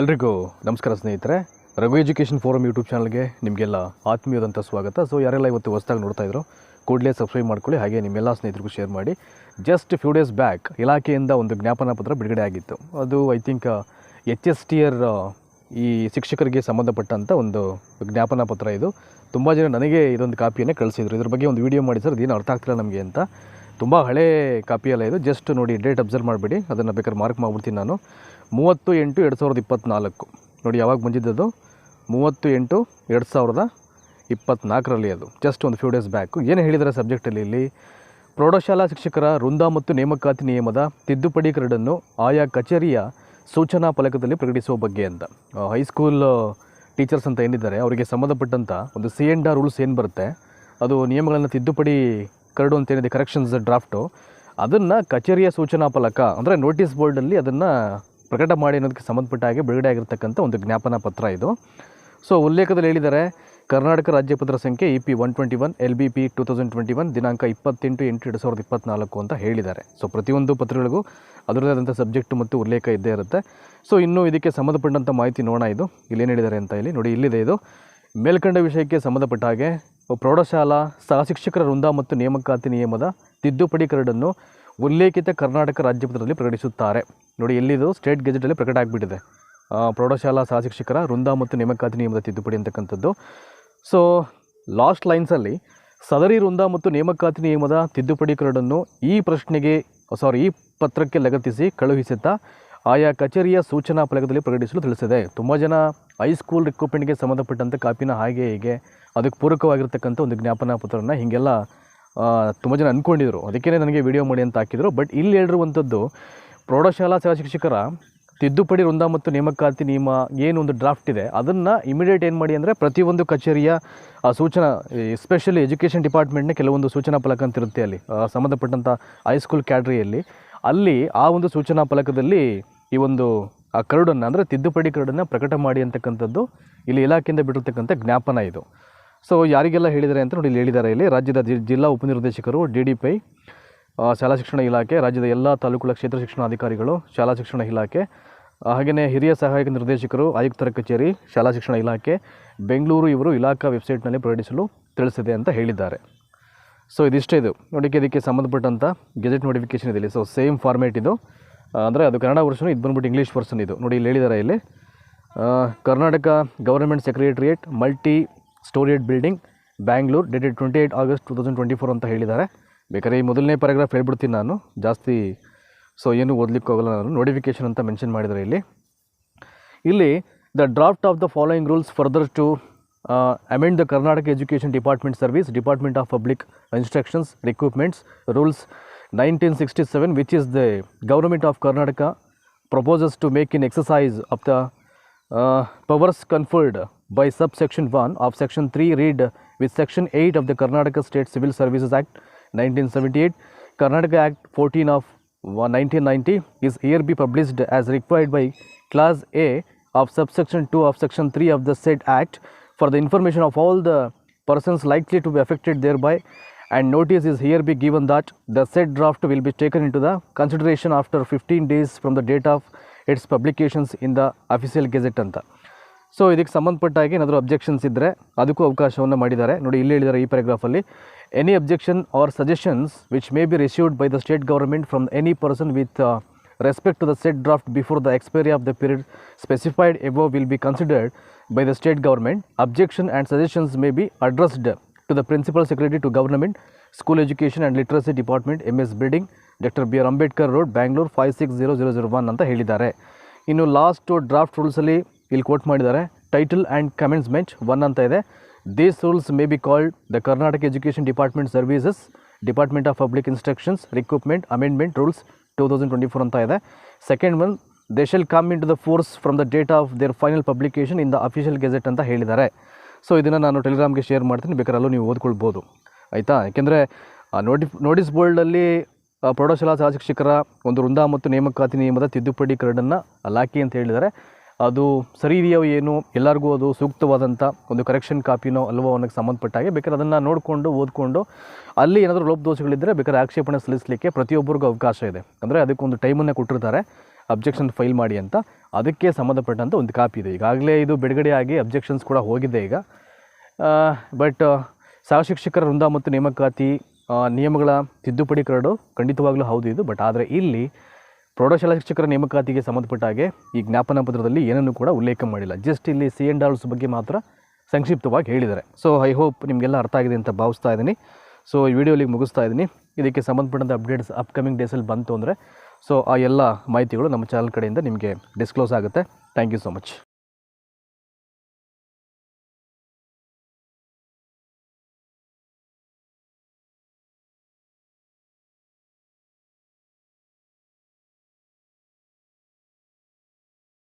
ಎಲ್ರಿಗೂ ನಮಸ್ಕಾರ ಸ್ನೇಹಿತರೆ. ರಘು ಎಜುಕೇಷನ್ ಫೋರಮ್ ಯೂಟ್ಯೂಬ್ ಚಾನಲ್ಗೆ ನಿಮಗೆಲ್ಲ ಆತ್ಮೀಯದಂಥ ಸ್ವಾಗತ. ಸೊ ಯಾರೆಲ್ಲ ಇವತ್ತು ಹೊಸದಾಗಿ ನೋಡ್ತಾ ಇದ್ರು, ಕೂಡಲೇ ಸಬ್ಸ್ಕ್ರೈಬ್ ಮಾಡ್ಕೊಳ್ಳಿ, ಹಾಗೆ ನಿಮ್ಮೆಲ್ಲ ಸ್ನೇಹಿತರಿಗೂ ಶೇರ್ ಮಾಡಿ. ಜಸ್ಟ್ ಫ್ಯೂ ಡೇಸ್ ಬ್ಯಾಕ್ ಇಲಾಖೆಯಿಂದ ಒಂದು ಜ್ಞಾಪನಾ ಪತ್ರ ಬಿಡುಗಡೆ ಆಗಿತ್ತು. ಅದು I think H S T R ಈ ಶಿಕ್ಷಕರಿಗೆ ಸಂಬಂಧಪಟ್ಟಂಥ ಒಂದು ಜ್ಞಾಪನಾ ಪತ್ರ ಇದು. ತುಂಬ ಜನ ನನಗೆ ಇದೊಂದು ಕಾಪಿಯನ್ನು ಕಳಿಸಿದ್ರು. ಇದ್ರ ಬಗ್ಗೆ ಒಂದು ವೀಡಿಯೋ ಮಾಡಿ ಸರ್, ಅದೇನು ಅರ್ಥ ಆಗ್ತಿಲ್ಲ ನಮಗೆ ಅಂತ. ತುಂಬ ಹಳೆ ಕಾಪಿ ಅಲ್ಲ ಇದು. ಜಸ್ಟ್ ನೋಡಿ ಡೇಟ್ ಅಬ್ಸರ್ವ್ ಮಾಡಿಬಿಡಿ. ಅದನ್ನು ಬೇಕಾದ್ರೆ ಮಾರ್ಕ್ ಮಾಡಿಬಿಡ್ತೀನಿ ನಾನು. ಮೂವತ್ತು ಎಂಟು ಎರಡು ಸಾವಿರದ ಇಪ್ಪತ್ತ್ನಾಲ್ಕು ನೋಡಿ, ಯಾವಾಗ ಬಂದಿದ್ದದು? ಮೂವತ್ತು ಎಂಟು ಎರಡು ಸಾವಿರದ ಇಪ್ಪತ್ತ್ನಾಲ್ಕರಲ್ಲಿ ಅದು. ಜಸ್ಟ್ ಒಂದು ಫ್ಯೂ ಡೇಸ್ ಬ್ಯಾಕು ಏನು ಹೇಳಿದರೆ ಸಬ್ಜೆಕ್ಟಲ್ಲಿ ಇಲ್ಲಿ? ಪ್ರೌಢಶಾಲಾ ಶಿಕ್ಷಕರ ವೃಂದ ಮತ್ತು ನೇಮಕಾತಿ ನಿಯಮದ ತಿದ್ದುಪಡಿ ಕರಡನ್ನು ಆಯಾ ಕಚೇರಿಯ ಸೂಚನಾ ಫಲಕದಲ್ಲಿ ಪ್ರಕಟಿಸುವ ಬಗ್ಗೆ ಅಂತ. ಹೈಸ್ಕೂಲ್ ಟೀಚರ್ಸ್ ಅಂತ ಏನಿದ್ದಾರೆ, ಅವರಿಗೆ ಸಂಬಂಧಪಟ್ಟಂಥ ಒಂದು ಸಿ ಎಂಡ್ ಆರ್ ರೂಲ್ಸ್ ಏನು ಬರುತ್ತೆ, ಅದು ನಿಯಮಗಳನ್ನು ತಿದ್ದುಪಡಿ ಕರಡು ಅಂತ ಏನಿದೆ ಕರೆಕ್ಷನ್ಸ್ ಡ್ರಾಫ್ಟು ಅದನ್ನು ಕಚೇರಿಯ ಸೂಚನಾ ಫಲಕ, ಅಂದರೆ ನೋಟಿಸ್ ಬೋರ್ಡಲ್ಲಿ ಅದನ್ನು ಪ್ರಕಟ ಮಾಡಿ ಅನ್ನೋದಕ್ಕೆ ಸಂಬಂಧಪಟ್ಟ ಹಾಗೆ ಬಿಡುಗಡೆ ಆಗಿರ್ತಕ್ಕಂಥ ಒಂದು ಜ್ಞಾಪನಾ ಪತ್ರ ಇದು. ಸೊ ಉಲ್ಲೇಖದಲ್ಲಿ ಹೇಳಿದ್ದಾರೆ ಕರ್ನಾಟಕ ರಾಜ್ಯ ಪತ್ರ ಸಂಖ್ಯೆ E P one twenty one L B P two thousand twenty one ದಿನಾಂಕ ಇಪ್ಪತ್ತೆಂಟು ಎಂಟು ಎರಡು ಸಾವಿರದ ಇಪ್ಪತ್ನಾಲ್ಕು ಅಂತ ಹೇಳಿದ್ದಾರೆ. ಸೊ ಪ್ರತಿಯೊಂದು ಪತ್ರಗಳಿಗೂ ಅದರದೇ ಆದಂಥ ಸಬ್ಜೆಕ್ಟ್ ಮತ್ತು ಉಲ್ಲೇಖ ಇದ್ದೇ ಇರುತ್ತೆ. ಸೊ ಇನ್ನು ಇದಕ್ಕೆ ಸಂಬಂಧಪಟ್ಟಂಥ ಮಾಹಿತಿ ನೋಡೋಣ ಇದು. ಇಲ್ಲೇನು ಹೇಳಿದ್ದಾರೆ ಅಂತ ಇಲ್ಲಿ ನೋಡಿ, ಇಲ್ಲಿದೆ ಇದು. ಮೇಲ್ಕಂಡ ವಿಷಯಕ್ಕೆ ಸಂಬಂಧಪಟ್ಟ ಹಾಗೆ ಪ್ರೌಢಶಾಲಾ ಸಹ ಶಿಕ್ಷಕರ ವೃಂದ ಮತ್ತು ನೇಮಕಾತಿ ನಿಯಮದ ತಿದ್ದುಪಡಿ ಕರಡನ್ನು ಉಲ್ಲೇಖಿತ ಕರ್ನಾಟಕ ರಾಜ್ಯಪತ್ರದಲ್ಲಿ ಪ್ರಕಟಿಸುತ್ತಾರೆ. ನೋಡಿ, ಎಲ್ಲಿದು? ಸ್ಟೇಟ್ ಗೆಜೆಟಲ್ಲಿ ಪ್ರಕಟ ಆಗಿಬಿಟ್ಟಿದೆ. ಪ್ರೌಢಶಾಲಾ ಸಹ ಶಿಕ್ಷಕರ ವೃಂದ ಮತ್ತು ನೇಮಕಾತಿ ನಿಯಮದ ತಿದ್ದುಪಡಿ ಅಂತಕ್ಕಂಥದ್ದು. ಸೊ ಲಾಸ್ಟ್ ಲೈನ್ಸಲ್ಲಿ ಸದರಿ ವೃಂದ ಮತ್ತು ನೇಮಕಾತಿ ನಿಯಮದ ತಿದ್ದುಪಡಿ ಕರಡನ್ನು ಈ ಪ್ರಶ್ನೆಗೆ ಸಾರಿ ಈ ಪತ್ರಕ್ಕೆ ಲಗತ್ತಿಸಿ ಕಳುಹಿಸುತ್ತಾ ಆಯಾ ಕಚೇರಿಯ ಸೂಚನಾ ಫಲಕದಲ್ಲಿ ಪ್ರಕಟಿಸಲು ತಿಳಿಸಿದೆ. ತುಂಬ ಜನ ಹೈಸ್ಕೂಲ್ ರಿಕ್ರೂಟ್ಮೆಂಟ್ಗೆ ಸಂಬಂಧಪಟ್ಟಂಥ ಕಾಪಿನ ಹಾಗೆ ಹೀಗೆ, ಅದಕ್ಕೆ ಪೂರಕವಾಗಿರ್ತಕ್ಕಂಥ ಒಂದು ಜ್ಞಾಪನಾ ಪತ್ರವನ್ನು ಹೀಗೆಲ್ಲ ತುಂಬ ಜನ ಅಂದ್ಕೊಂಡಿದ್ರು ಅದಕ್ಕೇ ನನಗೆ ವಿಡಿಯೋ ಮಾಡಿ ಅಂತ ಹಾಕಿದರು. ಬಟ್ ಇಲ್ಲಿ ಹೇಳಿರುವಂಥದ್ದು, ಪ್ರೌಢಶಾಲಾ ಶಿಕ್ಷಕರ ತಿದ್ದುಪಡಿ ವೃಂದ ಮತ್ತು ನೇಮಕಾತಿ ನಿಯಮ ಏನು ಒಂದು ಡ್ರಾಫ್ಟ್ ಇದೆ, ಅದನ್ನು ಇಮಿಡಿಯೇಟ್ ಏನು ಮಾಡಿ ಅಂದರೆ ಪ್ರತಿಯೊಂದು ಕಚೇರಿಯ ಸೂಚನಾ ಎಸ್ಪೆಷಲಿ ಎಜುಕೇಷನ್ ಡಿಪಾರ್ಟ್ಮೆಂಟ್ನ ಕೆಲವೊಂದು ಸೂಚನಾ ಫಲಕ ಅಂತ ಇರುತ್ತೆ ಅಲ್ಲಿ ಸಂಬಂಧಪಟ್ಟಂಥ ಹೈಸ್ಕೂಲ್ ಕ್ಯಾಡ್ರಿಯಲ್ಲಿ ಅಲ್ಲಿ ಆ ಒಂದು ಸೂಚನಾ ಫಲಕದಲ್ಲಿ ಈ ಒಂದು, ಆ, ಕರಡನ್ನು ಅಂದರೆ ತಿದ್ದುಪಡಿ ಕರಡನ್ನು ಪ್ರಕಟ ಮಾಡಿ ಅಂತಕ್ಕಂಥದ್ದು ಇಲ್ಲಿ ಇಲಾಖೆಯಿಂದ ಬಿಟ್ಟಿರ್ತಕ್ಕಂಥ ಜ್ಞಾಪನ ಇದು. ಸೊ ಯಾರಿಗೆಲ್ಲ ಹೇಳಿದ್ದಾರೆ ಅಂತ ನೋಡಿ ಹೇಳಿದ್ದಾರೆ ಇಲ್ಲಿ. ರಾಜ್ಯದ ಜಿಲ್ಲಾ ಉಪನಿರ್ದೇಶಕರು, ಡಿ ಡಿ ಪೈ ಶಾಲಾ ಶಿಕ್ಷಣ ಇಲಾಖೆ, ರಾಜ್ಯದ ಎಲ್ಲ ತಾಲೂಕುಗಳ ಕ್ಷೇತ್ರ ಶಿಕ್ಷಣಾಧಿಕಾರಿಗಳು ಶಾಲಾ ಶಿಕ್ಷಣ ಇಲಾಖೆ ಹಾಗೆಯೇ ಹಿರಿಯ ಸಹಾಯಕ ನಿರ್ದೇಶಕರು, ಆಯುಕ್ತರ ಕಚೇರಿ, ಶಾಲಾ ಶಿಕ್ಷಣ ಇಲಾಖೆ, ಬೆಂಗಳೂರು ಇವರು ಇಲಾಖಾ ವೆಬ್ಸೈಟ್ನಲ್ಲಿ ಪ್ರಕಟಿಸಲು ತಿಳಿಸಿದೆ ಅಂತ ಹೇಳಿದ್ದಾರೆ. ಸೊ ಇದಿಷ್ಟೇ ಇದು. ನೋಡಿಕೆ ಇದಕ್ಕೆ ಸಂಬಂಧಪಟ್ಟಂಥ ಗೆಜೆಟ್ ನೋಟಿಫಿಕೇಷನ್ ಇದೆ ಸೊ ಸೇಮ್ ಫಾರ್ಮೇಟ್ ಇದು. ಅಂದರೆ ಅದು ಕನ್ನಡ ವರ್ಷನು ಇದು ಬಂದ್ಬಿಟ್ಟು ಇಂಗ್ಲೀಷ್ ವರ್ಷನ್ ಇದು. ನೋಡಿ ಇಲ್ಲಿ ಹೇಳಿದ್ದಾರೆ ಇಲ್ಲಿ. Karnataka government secretariat multi storeyed building, Bangalore dated twenty eight August two thousand twenty four ಅಂತ ಹೇಳಿದ್ದಾರೆ. ಬೇಕಾದ್ರೆ ಈ ಮೊದಲನೇ ಪ್ಯಾರಾಗ್ರಾಫ್ ಹೇಳ್ಬಿಡ್ತೀನಿ ನಾನು, ಜಾಸ್ತಿ ಸೊ ಏನು ಓದಲಿಕ್ಕೆ ಹೋಗಲ್ಲ ನಾನು ನೋಟಿಫಿಕೇಶನ್ ಅಂತ ಮೆನ್ಷನ್ ಮಾಡಿದ್ದಾರೆ ಇಲ್ಲಿ. ಇಲ್ಲಿ the draft of the following rules further to amend the Karnataka education department service department of public instructions recruitments rules nineteen sixty seven which is the government of Karnataka proposes to make in exercise of the powers conferred by subsection 1 of section 3 read with section 8 of the Karnataka State Civil Services Act 1978 Karnataka Act 14 of 1990 is here be published as required by class A of subsection 2 of section 3 of the said act for the information of all the persons likely to be affected thereby and notice is here be given that the said draft will be taken into the consideration after 15 days from the date of its publications in the official gazette ಅಂತ so ಇದಕ್ಕೆ ಸಂಬಂಧಪಟ್ಟ ಹಾಗೆ ಏನಾದರೂ objections ಇದ್ದರೆ ಅದಕ್ಕೂ ಅವಕಾಶವನ್ನು ಮಾಡಿದ್ದಾರೆ. ನೋಡಿ, ಇಲ್ಲಿ ಹೇಳಿದ್ದಾರೆ ಈ ಪ್ಯಾರಾಗ್ರಾಫಲ್ಲಿ any objection or suggestions which may be received by the state government from any person with respect to the said draft before the expiry of the period specified above will be considered by the state government objection and suggestions may be be to the principal secretary to to school education and literacy department M S building doctor B R Ambedkar road Bangalore five six zero zero zero one ಅಂತ ಹೇಳಿದ್ದಾರೆ. ಇನ್ನು last draft ರೂಲ್ಸಲ್ಲಿ ಇಲ್ಲಿ quote ಮಾಡಿದ್ದಾರೆ title and commencement one ಅಂತ ಇದೆ. These rules may be called the Karnataka education department services department of public instructions recruitment amendment rules two thousand twenty four ಅಂತ ಇದೆ. Second one they shall come into the force from the date of their final publication in the official gazette ಅಂತ ಹೇಳಿದ್ದಾರೆ. So ಇದನ್ನು ನಾನು ಟೆಲಿಗ್ರಾಮ್ಗೆ share ಮಾಡ್ತೀನಿ, ಬೇಕಾದ್ರೆ ಅಲ್ಲೂ ನೀವು ಓದ್ಕೊಳ್ಬೋದು. ಆಯಿತಾ? ಯಾಕೆಂದರೆ ನೋಟಿಫ್ ನೋಟಿಸ್ ಬೋರ್ಡಲ್ಲಿ ಪ್ರೌಢಶಾಲಾ ಸಹ ಶಿಕ್ಷಕರ ಒಂದು ವೃಂದ ಮತ್ತು ನೇಮಕಾತಿ ನಿಯಮದ ತಿದ್ದುಪಡಿ ಕರಡನ್ನು ಲಾಕಿ ಅಂತ ಹೇಳಿದ್ದಾರೆ. ಅದು ಸರಿ ಇದೆಯೋ ಏನು, ಎಲ್ಲರಿಗೂ ಅದು ಸೂಕ್ತವಾದಂಥ ಒಂದು ಕರೆಕ್ಷನ್ ಕಾಪಿನೋ ಅಲ್ವೋ ಅನ್ನೋಕ್ಕೆ ಸಂಬಂಧಪಟ್ಟ ಹಾಗೆ ಬೇಕಾದ್ರೆ ಅದನ್ನು ನೋಡಿಕೊಂಡು, ಓದ್ಕೊಂಡು, ಅಲ್ಲಿ ಏನಾದರೂ ಲೋಪದೋಷಗಳಿದ್ದರೆ ಬೇಕಾದ್ರೆ ಆಕ್ಷೇಪಣೆ ಸಲ್ಲಿಸಲಿಕ್ಕೆ ಪ್ರತಿಯೊಬ್ಬರಿಗೂ ಅವಕಾಶ ಇದೆ. ಅಂದರೆ ಅದಕ್ಕೊಂದು ಟೈಮನ್ನೇ ಕೊಟ್ಟಿರ್ತಾರೆ ಅಬ್ಜೆಕ್ಷನ್ ಫೈಲ್ ಮಾಡಿ ಅಂತ. ಅದಕ್ಕೆ ಸಂಬಂಧಪಟ್ಟಂಥ ಒಂದು ಕಾಪಿ ಇದೆ. ಈಗಾಗಲೇ ಇದು ಬಿಡುಗಡೆಯಾಗಿ ಅಬ್ಜೆಕ್ಷನ್ಸ್ ಕೂಡ ಹೋಗಿದೆ ಈಗ. ಬಟ್ ಸಹ ಶಿಕ್ಷಕರ ವೃಂದ ಮತ್ತು ನೇಮಕಾತಿ ನಿಯಮಗಳ ತಿದ್ದುಪಡಿ ಕರಡು ಖಂಡಿತವಾಗ್ಲೂ ಹೌದು ಇದು. ಬಟ್ ಆದರೆ ಇಲ್ಲಿ ಪ್ರೌಢಶಾಲಾ ಶಿಕ್ಷಕರ ನೇಮಕಾತಿಗೆ ಸಂಬಂಧಪಟ್ಟ ಹಾಗೆ ಈ ಜ್ಞಾಪನ ಪತ್ರದಲ್ಲಿ ಏನನ್ನು ಕೂಡ ಉಲ್ಲೇಖ ಮಾಡಿಲ್ಲ. ಜಸ್ಟ್ ಇಲ್ಲಿ ಸಿ ಎನ್ ಡಾಲ್ಸ್ ಬಗ್ಗೆ ಮಾತ್ರ ಸಂಕ್ಷಿಪ್ತವಾಗಿ ಹೇಳಿದ್ದಾರೆ. ಸೊ ಐ ಹೋಪ್ ನಿಮಗೆಲ್ಲ ಅರ್ಥ ಆಗಿದೆ ಅಂತ ಭಾವಿಸ್ತಾ ಇದ್ದೀನಿ. ಸೊ ಈ ವಿಡಿಯೋಲಿಗೆ ಮುಗಿಸ್ತಾ ಇದ್ದೀನಿ. ಇದಕ್ಕೆ ಸಂಬಂಧಪಟ್ಟಂಥ ಅಪ್ಡೇಟ್ಸ್ ಅಪ್ಕಮಿಂಗ್ ಡೇಸಲ್ಲಿ ಬಂತು ಅಂದರೆ ಸೊ ಆ ಎಲ್ಲ ಮಾಹಿತಿಗಳು ನಮ್ಮ ಚಾನಲ್ ಕಡೆಯಿಂದ ನಿಮಗೆ ಡಿಸ್ಕ್ಲೋಸ್ ಆಗುತ್ತೆ. Thank you so much